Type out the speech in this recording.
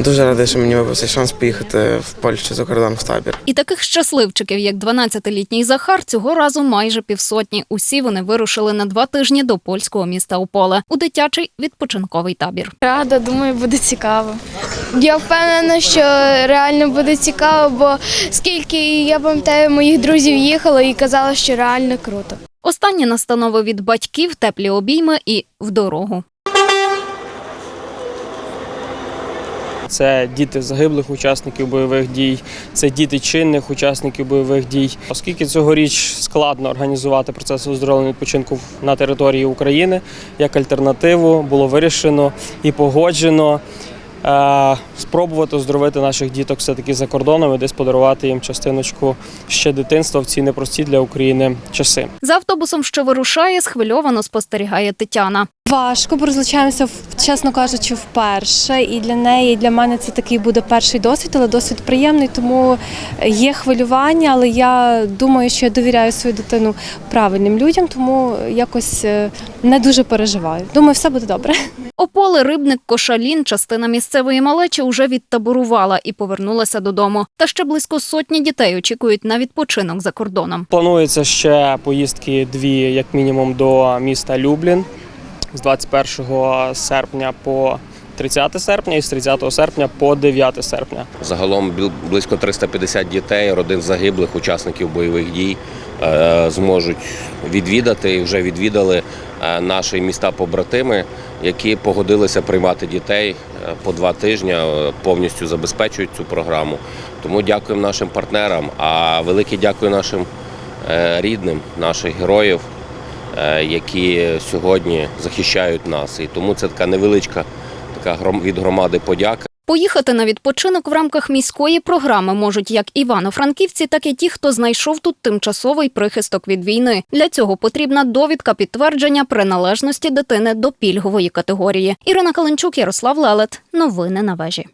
Дуже радий, що мені випав цей шанс поїхати в Польщу за кордон в табір. І таких щасливчиків, як 12-літній Захар, цього разу майже півсотні. Усі вони вирушили на два тижні до польського міста Ополе у дитячий відпочинковий табір. Рада, думаю, буде цікаво. Я впевнена, що реально буде цікаво, бо скільки я пам'ятаю, моїх друзів їхало і казали, що реально круто. Останні настанови від батьків, теплі обійми і в дорогу. Це діти загиблих учасників бойових дій, це діти чинних учасників бойових дій. Оскільки цьогоріч складно організувати процес оздоровлення відпочинку на території України, як альтернативу було вирішено і погоджено е, спробувати оздоровити наших діток все-таки за кордоном і десь подарувати їм частиночку ще дитинства в ці непрості для України часи. За автобусом, що вирушає, схвильовано спостерігає Тетяна. Важко, бо розлучаємося, в- чесно кажучи, вперше. І для неї, і для мене це такий буде перший досвід, але досвід приємний, тому є хвилювання, але я думаю, що я довіряю свою дитину правильним людям, тому якось е, не дуже переживаю. Думаю, все буде добре. Ополе, рибник, кошалін, частина місцевої малечі уже відтаборувала і повернулася додому. Та ще близько сотні дітей очікують на відпочинок за кордоном. Планується ще поїздки дві, як мінімум, до міста Люблін з 21 серпня по 30 серпня і з 30 серпня по 9 серпня. Загалом близько 350 дітей, родин загиблих, учасників бойових дій е, зможуть відвідати і вже відвідали е, наші міста побратими, які погодилися приймати дітей е, по два тижні, повністю забезпечують цю програму. Тому дякуємо нашим партнерам. А велике дякую нашим рідним, наших героїв, які сьогодні захищають нас. І тому це така невеличка така від громади подяка. Поїхати на відпочинок в рамках міської програми можуть як івано-франківці, так і ті, хто знайшов тут тимчасовий прихисток від війни. Для цього потрібна довідка підтвердження приналежності дитини до пільгової категорії. Ірина Каленчук, Ярослав Лелет. Новини на вежі.